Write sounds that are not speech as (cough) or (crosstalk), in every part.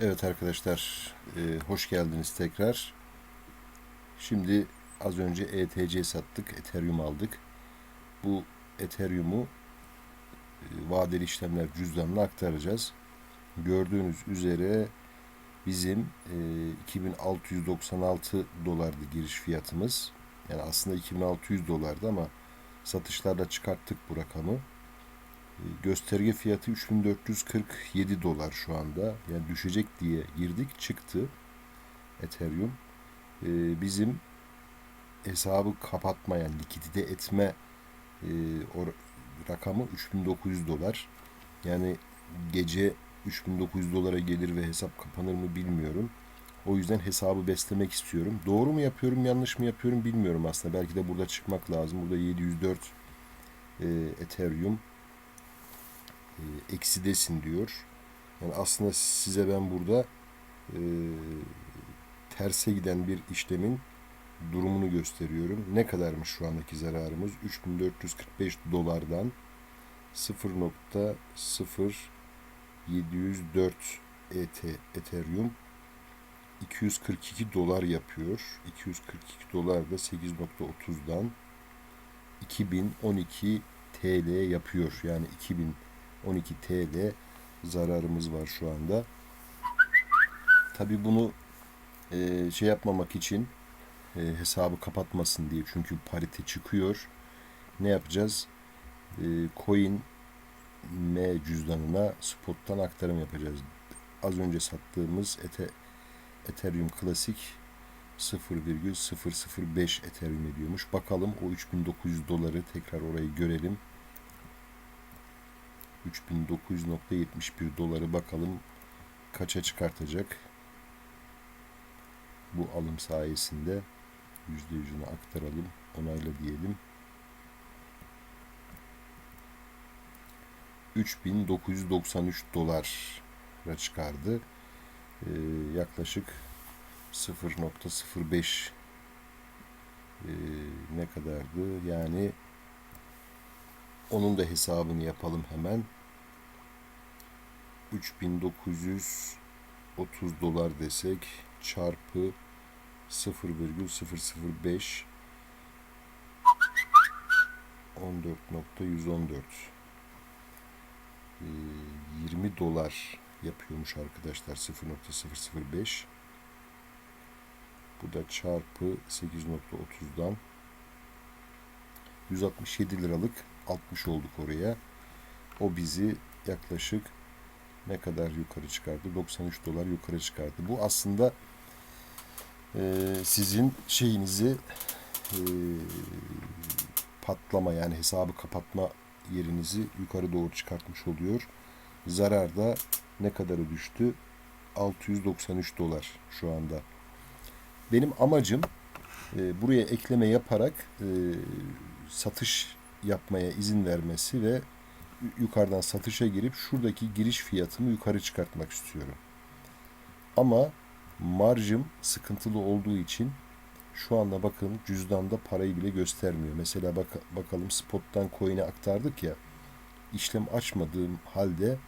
Evet arkadaşlar, e, hoş geldiniz tekrar. Şimdi az önce ETC sattık, Ethereum aldık. Bu Ethereum'u e, vadeli işlemler cüzdanına aktaracağız. Gördüğünüz üzere bizim e, 2696 dolardı giriş fiyatımız. Yani aslında 2600 dolardı ama satışlarla çıkarttık bu rakamı. Gösterge fiyatı 3447 dolar şu anda. Yani düşecek diye girdik çıktı Ethereum. E, bizim hesabı kapatmayan, likidite etme e, o rakamı 3900 dolar. Yani gece 3900 dolara gelir ve hesap kapanır mı bilmiyorum. O yüzden hesabı beslemek istiyorum. Doğru mu yapıyorum, yanlış mı yapıyorum bilmiyorum aslında. Belki de burada çıkmak lazım. Burada 704 e, Ethereum e, eksidesin diyor. Yani aslında size ben burada e, terse giden bir işlemin durumunu gösteriyorum. Ne kadarmış şu andaki zararımız? 3445 dolardan 0.0704 ET, Ethereum 242 dolar yapıyor. 242 dolar da 8.30'dan 2012 TL yapıyor. Yani 2012 TL zararımız var şu anda. Tabi bunu e, şey yapmamak için e, hesabı kapatmasın diye çünkü parite çıkıyor. Ne yapacağız? E, coin M cüzdanına spot'tan aktarım yapacağız. Az önce sattığımız Ete, Ethereum Classic 0,005 Ethereum ediyormuş. Bakalım o 3900 doları tekrar orayı görelim. 3900.71 doları bakalım kaça çıkartacak. Bu alım sayesinde %100'ünü aktaralım. Onayla diyelim. 3993 dolara çıkardı. Ee, yaklaşık 0.05 ee, ne kadardı? Yani onun da hesabını yapalım hemen. 3930 dolar desek çarpı 0,005 14.114 ee, 20 dolar yapıyormuş arkadaşlar 0.005 bu da çarpı 8.30'dan 167 liralık 60 olduk oraya. O bizi yaklaşık ne kadar yukarı çıkardı? 93 dolar yukarı çıkardı. Bu aslında e, sizin şeyinizi e, patlama yani hesabı kapatma yerinizi yukarı doğru çıkartmış oluyor. Zarar da ne kadarı düştü? 693 dolar şu anda. Benim amacım e, buraya ekleme yaparak e, satış yapmaya izin vermesi ve yukarıdan satışa girip şuradaki giriş fiyatımı yukarı çıkartmak istiyorum. Ama marjım sıkıntılı olduğu için şu anda bakın cüzdanda parayı bile göstermiyor. Mesela bak bakalım spot'tan coin'e aktardık ya. işlem açmadığım halde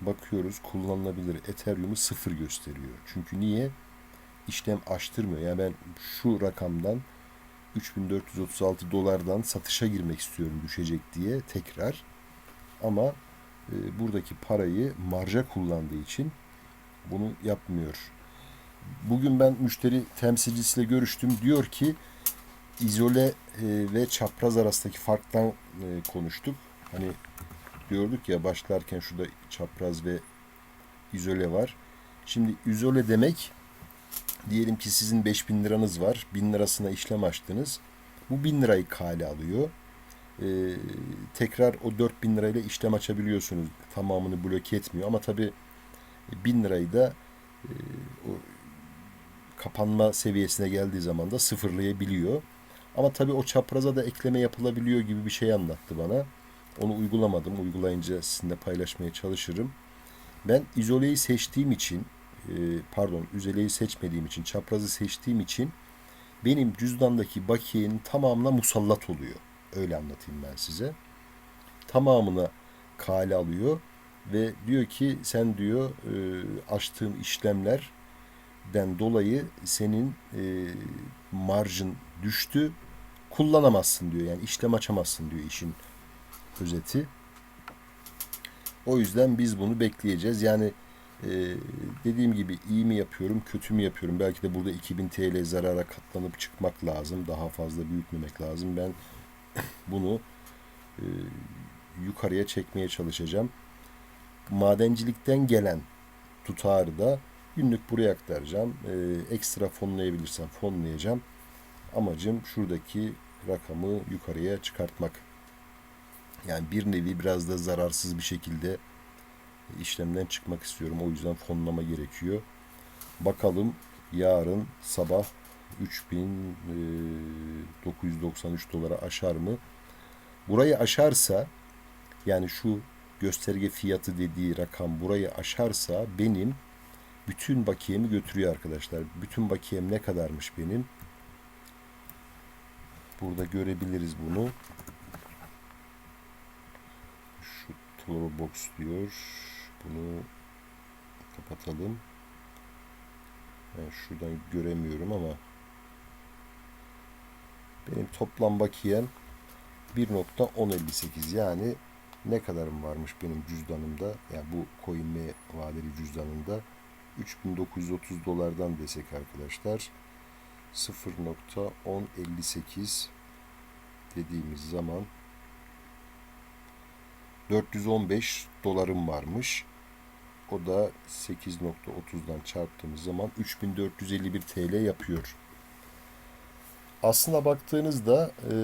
bakıyoruz kullanılabilir Ethereum'u sıfır gösteriyor. Çünkü niye? işlem açtırmıyor. Yani ben şu rakamdan 3436 dolardan satışa girmek istiyorum düşecek diye tekrar. Ama e, buradaki parayı marja kullandığı için bunu yapmıyor. Bugün ben müşteri temsilcisiyle görüştüm. Diyor ki izole e, ve çapraz arasındaki farktan e, konuştuk. Hani diyorduk ya başlarken şurada çapraz ve izole var. Şimdi izole demek Diyelim ki sizin 5000 liranız var. 1000 lirasına işlem açtınız. Bu 1000 lirayı kale alıyor. Ee, tekrar o 4000 lirayla işlem açabiliyorsunuz. Tamamını bloke etmiyor. Ama tabi 1000 lirayı da e, o kapanma seviyesine geldiği zaman da sıfırlayabiliyor. Ama tabi o çapraza da ekleme yapılabiliyor gibi bir şey anlattı bana. Onu uygulamadım. Uygulayınca sizinle paylaşmaya çalışırım. Ben izoleyi seçtiğim için e, pardon üzeleyi seçmediğim için çaprazı seçtiğim için benim cüzdandaki bakiyenin tamamına musallat oluyor. Öyle anlatayım ben size. Tamamına kale alıyor. ve diyor ki sen diyor e, açtığın işlemlerden dolayı senin e, marjın düştü kullanamazsın diyor yani işlem açamazsın diyor işin özeti. O yüzden biz bunu bekleyeceğiz. Yani e, dediğim gibi iyi mi yapıyorum, kötü mü yapıyorum? Belki de burada 2000 TL zarara katlanıp çıkmak lazım. Daha fazla büyütmemek lazım. Ben (laughs) bunu e, yukarıya çekmeye çalışacağım. Madencilikten gelen tutarı da günlük buraya aktaracağım. E, ekstra fonlayabilirsem fonlayacağım. Amacım şuradaki rakamı yukarıya çıkartmak. Yani bir nevi biraz da zararsız bir şekilde işlemden çıkmak istiyorum. O yüzden fonlama gerekiyor. Bakalım yarın sabah 3993 dolara aşar mı? Burayı aşarsa yani şu gösterge fiyatı dediği rakam burayı aşarsa benim bütün bakiyemi götürüyor arkadaşlar. Bütün bakiyem ne kadarmış benim? Burada görebiliriz bunu. Şu Toro Box diyor. Bunu kapatalım. Ben şuradan göremiyorum ama benim toplam bakiyem 1.1058 yani ne kadarım varmış benim cüzdanımda yani bu CoinMe vadeli cüzdanımda 3930 dolardan desek arkadaşlar 0.1058 dediğimiz zaman 415 dolarım varmış. O da 8.30'dan çarptığımız zaman 3451 TL yapıyor. Aslına baktığınızda e,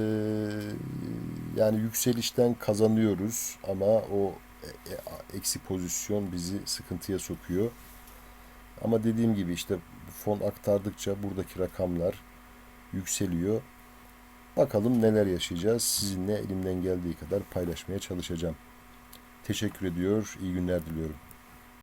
yani yükselişten kazanıyoruz ama o e, e, eksi pozisyon bizi sıkıntıya sokuyor. Ama dediğim gibi işte fon aktardıkça buradaki rakamlar yükseliyor. Bakalım neler yaşayacağız. Sizinle elimden geldiği kadar paylaşmaya çalışacağım. Teşekkür ediyor. İyi günler diliyorum.